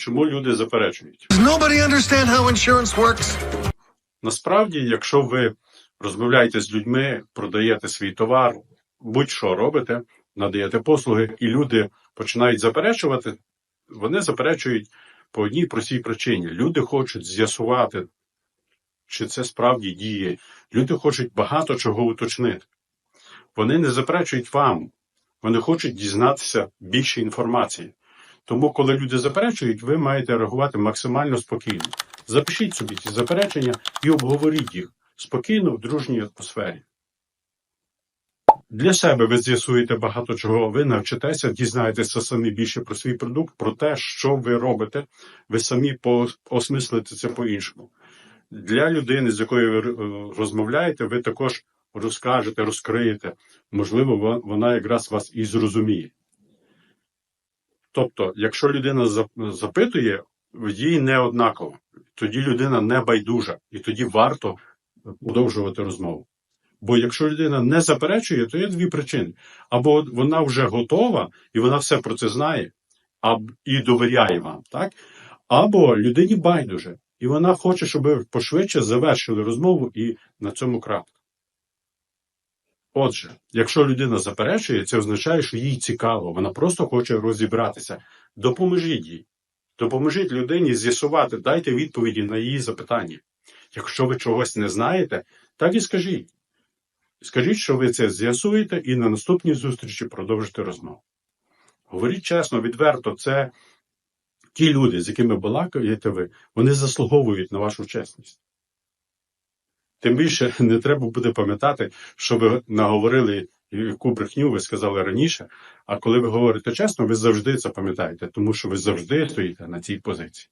Чому люди заперечують? Nobody understand how insurance works? Насправді, якщо ви розмовляєте з людьми, продаєте свій товар, будь-що робите, надаєте послуги, і люди починають заперечувати, вони заперечують по одній простій причині. Люди хочуть з'ясувати, чи це справді діє. Люди хочуть багато чого уточнити. Вони не заперечують вам, вони хочуть дізнатися більше інформації. Тому, коли люди заперечують, ви маєте реагувати максимально спокійно. Запишіть собі ці заперечення і обговоріть їх спокійно в дружній атмосфері. Для себе ви з'ясуєте багато чого, ви навчитеся, дізнаєтеся самі більше про свій продукт, про те, що ви робите, ви самі осмислите це по-іншому. Для людини, з якою ви е, розмовляєте, ви також розкажете, розкриєте. Можливо, вона якраз вас і зрозуміє. Тобто, якщо людина запитує, їй не однаково. Тоді людина не байдужа, і тоді варто продовжувати розмову. Бо якщо людина не заперечує, то є дві причини: або вона вже готова і вона все про це знає, і довіряє вам, так? Або людині байдуже, і вона хоче, щоб ви пошвидше завершили розмову і на цьому крапка. Отже, якщо людина заперечує, це означає, що їй цікаво, вона просто хоче розібратися. Допоможіть їй. Допоможіть людині з'ясувати, дайте відповіді на її запитання. Якщо ви чогось не знаєте, так і скажіть. Скажіть, що ви це з'ясуєте, і на наступній зустрічі продовжите розмову. Говоріть чесно, відверто, це ті люди, з якими балакаєте ви, вони заслуговують на вашу чесність. Тим більше не треба буде пам'ятати, що ви наговорили, яку брехню ви сказали раніше, а коли ви говорите чесно, ви завжди це пам'ятаєте, тому що ви завжди стоїте на цій позиції.